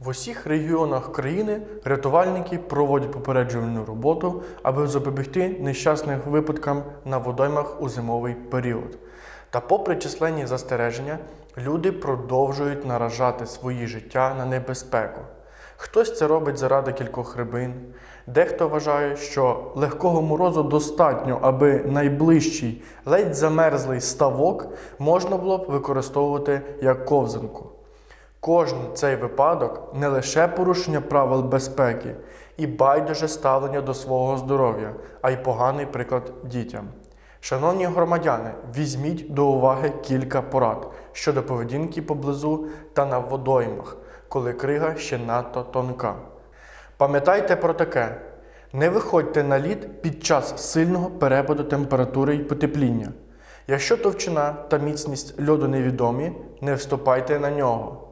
В усіх регіонах країни рятувальники проводять попереджувальну роботу, аби запобігти нещасним випадкам на водоймах у зимовий період. Та, попри численні застереження, люди продовжують наражати свої життя на небезпеку. Хтось це робить заради кількох рибин, дехто вважає, що легкого морозу достатньо, аби найближчий ледь замерзлий ставок можна було б використовувати як ковзанку. Кожен цей випадок не лише порушення правил безпеки і байдуже ставлення до свого здоров'я, а й поганий приклад дітям. Шановні громадяни, візьміть до уваги кілька порад щодо поведінки поблизу та на водоймах, коли крига ще надто тонка. Пам'ятайте про таке: не виходьте на лід під час сильного перепаду температури і потепління. Якщо товщина та міцність льоду невідомі, не вступайте на нього.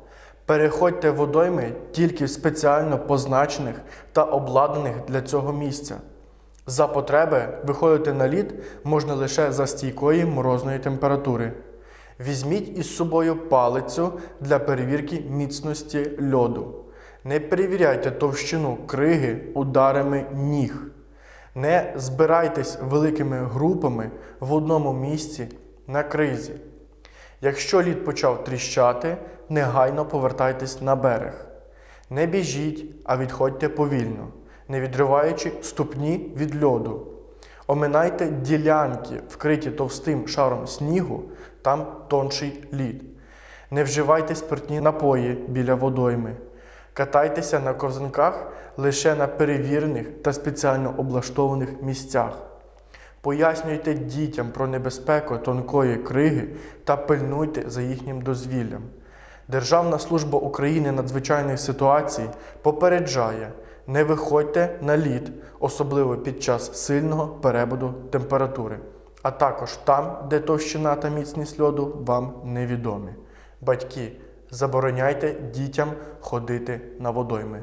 Переходьте водойми тільки в спеціально позначених та обладнаних для цього місця. За потреби виходити на лід можна лише за стійкої морозної температури. Візьміть із собою палицю для перевірки міцності льоду. Не перевіряйте товщину криги ударами ніг. Не збирайтесь великими групами в одному місці на кризі. Якщо лід почав тріщати, негайно повертайтесь на берег. Не біжіть, а відходьте повільно, не відриваючи ступні від льоду. Оминайте ділянки, вкриті товстим шаром снігу, там тонший лід. Не вживайте спиртні напої біля водойми. Катайтеся на ковзанках лише на перевірених та спеціально облаштованих місцях. Пояснюйте дітям про небезпеку тонкої криги та пильнуйте за їхнім дозвіллям. Державна служба України надзвичайних ситуацій попереджає: не виходьте на лід, особливо під час сильного перепаду температури, а також там, де товщина та міцність льоду вам невідомі. Батьки, забороняйте дітям ходити на водойми.